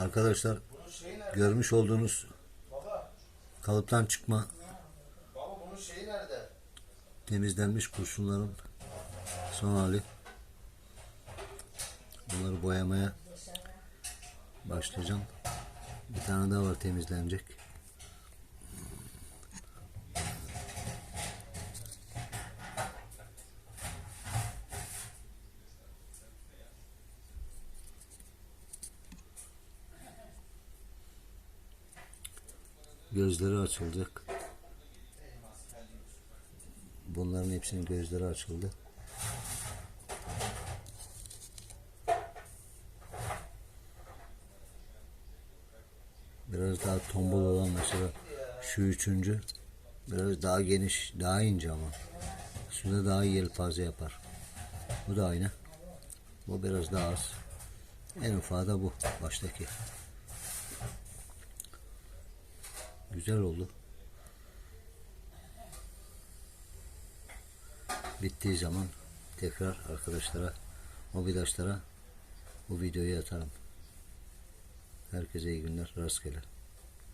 Arkadaşlar görmüş olduğunuz kalıptan çıkma temizlenmiş kurşunların son hali. Bunları boyamaya başlayacağım. Bir tane daha var temizlenecek. Gözleri açılacak. Bunların hepsinin gözleri açıldı. Biraz daha tombul olan mesela şu üçüncü biraz daha geniş, daha ince ama. Şurada daha yelpaze yapar. Bu da aynı. Bu biraz daha az. En ufağı da bu baştaki. Güzel oldu. Bittiği zaman tekrar arkadaşlara, mobidaşlara bu videoyu atarım. Herkese iyi günler, rastgele.